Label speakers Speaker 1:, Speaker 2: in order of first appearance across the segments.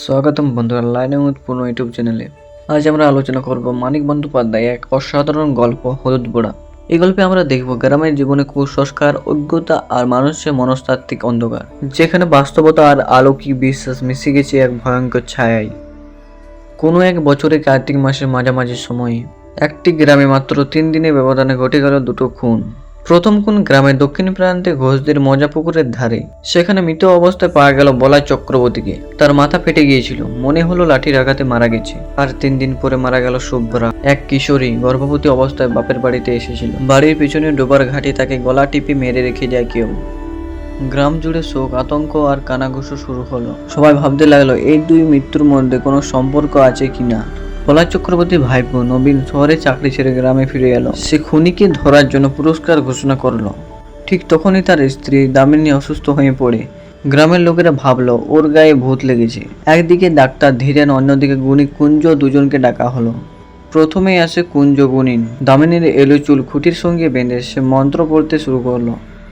Speaker 1: স্বাগতম বন্ধুরা, লাইনে উৎপূর্ণ ইউটিউব চ্যানেলে। আজ আমরা আলোচনা করব মানিক বন্দ্যোপাধ্যায় এক অসাধারণ গল্প, হলুদ বোড়া। এই গল্পে আমরা দেখব গ্রামের জীবনে কুসংস্কার, অজ্ঞতা আর মানুষের মনস্তাত্ত্বিক অন্ধকার, যেখানে বাস্তবতা আর আলৌকিক বিশ্বাস মিশে গেছে এক ভয়ঙ্কর ছায়ায়। কোনো এক বছরে কার্তিক মাসের মাঝামাঝি সময়ে একটি গ্রামে মাত্র তিন দিনের ব্যবধানে ঘটে গেল দুটো খুন। প্রথম কোন গ্রামের দক্ষিণ প্রান্তে ঘোষদের মজা পুকুরের ধারে। সেখানে মৃত অবস্থায় পাওয়া গেল বলাই চক্রবর্তীকে। তার মাথা ফেটে গিয়েছিল। মনে হলো লাঠির আঘাতে মারা গেছে। আর তিন দিন পরে মারা গেল শুভ্রা এক কিশোরী গর্ভবতী অবস্থায় বাপের বাড়িতে এসেছিল। বাড়ির পিছনে ডোবার ঘাটে তাকে গলা টিপে মেরে রেখে যায় কেউ। গ্রাম জুড়ে শোক, আতঙ্ক আর কানাঘুষো শুরু হলো। সবাই ভাবতে লাগল, এই দুই মৃত্যুর মধ্যে কোনো সম্পর্ক আছে কিনা? পলাশ চক্রবর্তী ভাইপো নবীন শহরে চাকরি ছেড়ে গ্রামে ফিরে এলো। সে খুনিকে ধরার জন্য পুরস্কার ঘোষণা করল। ঠিক তখনই তার স্ত্রী দামিনী অসুস্থ হয়ে পড়ে। গ্রামের লোকেরা ভাবলো, ওর গায়ে ভূত লেগেছে। একদিকে ডাক্তার ধীরেন, অন্যদিকে গুণী কুঞ্জ দুজনকে ডাকা হলো। প্রথমেই আসে কুঞ্জ গুণিন দামিনীর এলো চুল খুঁটির সঙ্গে বেঁধে সে মন্ত্র পড়তে শুরু করল।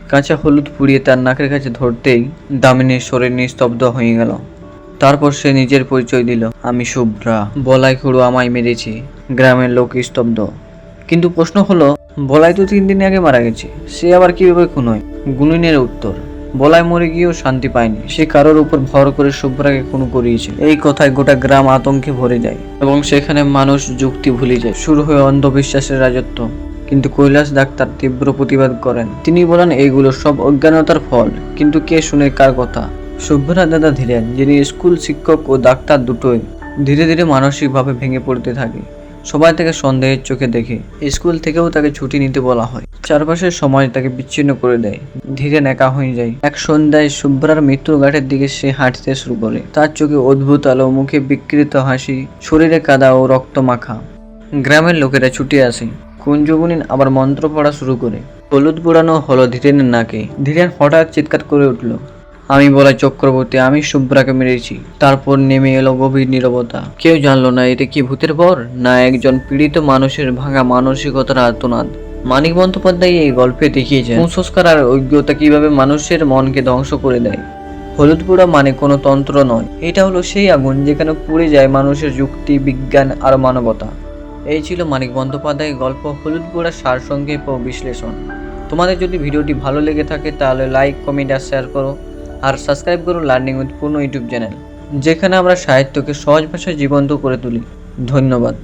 Speaker 1: কাঁচা হলুদ পুড়িয়ে তার নাকের কাছে ধরতেই দামিনীর শরীর নিস্তব্ধ হয়ে গেল। তারপর সে নিজের পরিচয় দিল, আমি শুভ্রা। বলাই খুড়ো আমায় মেরেছে। গ্রামের লোক স্তব্ধ। কিন্তু প্রশ্ন হলো, বলাই তো তিন দিন আগে মারা গেছে। সে আবার কীভাবে খুন হয়? গুণিনের উত্তর, বলাই মরে গিয়েও শান্তি পায়নি। সে কারোর উপর ভর করে শুভ্রাকে খুন করিয়েছে এই কথায় গোটা গ্রাম আতঙ্কে ভরে যায় এবং সেখানে মানুষ যুক্তি ভুলে যায়। শুরু হয়ে অন্ধবিশ্বাসের রাজত্ব। কিন্তু কৈলাস ডাক্তার তীব্র প্রতিবাদ করেন। তিনি বলেন এইগুলো সব অজ্ঞানতার ফল। কিন্তু কে শুনে কার কথা? শুভ্রা দাদা ধীরেন যিনি স্কুল শিক্ষক ও ডাক্তার দুটোই ধীরে ধীরে মানসিকভাবে ভেঙে পড়তে থাকে। সবাই তাকে সন্দেহের চোখে দেখে। স্কুল থেকেও তাকে ছুটি নিতে বলা হয়। চারপাশের সমাজ তাকে বিচ্ছিন্ন করে দেয়। ধীরেন একা হয়ে যায়। এক সন্ধ্যায় শুভ্রার মৃত্যুর ঘাটের দিকে সে হাঁটতে শুরু করে। তার চোখে অদ্ভুত আলো, মুখে বিকৃত হাসি, শরীরে কাদা ও রক্ত মাখা। গ্রামের লোকেরা ছুটে আসে। কুঞ্জগুনিন আবার মন্ত্র পড়া শুরু করে। হলুদ পোড়ানো হলো ধীরেনের নাকে। ধীরেন হঠাৎ চিৎকার করে উঠল আমি বলাই চক্রবর্তী, আমি শুভ্রাকে মেরেছি। তারপর নেমে এলো গভীর নীরবতা। কেউ জানলো না এটা কি ভূতের পর না একজন পীড়িত মানুষের ভাঙা মানসিকতার আর্তনাদ। মানিক বন্দ্যোপাধ্যায় এই গল্পে দেখিয়েছেন কুসংস্কার আর অজ্ঞতা কীভাবে মানুষের মনকে ধ্বংস করে দেয়? হলুদ পোড়া মানে কোনো তন্ত্র নয়। এটা হলো সেই আগুন যেখানে পুড়ে যায় মানুষের যুক্তি, বিজ্ঞান আর মানবতা। এই ছিল মানিক বন্দ্যোপাধ্যায়ের গল্প, হলুদ পোড়া সারসংক্ষেপ ও বিশ্লেষণ তোমাদের যদি ভিডিওটি ভালো লেগে থাকে তাহলে লাইক কমেন্ট আর শেয়ার করো। আর সাবস্ক্রাইব করুন learning with Purna YouTube channel যেখানে আমরা সাহিত্যকে সহজ ভাষায় জীবন্ত করে তুলি। ধন্যবাদ।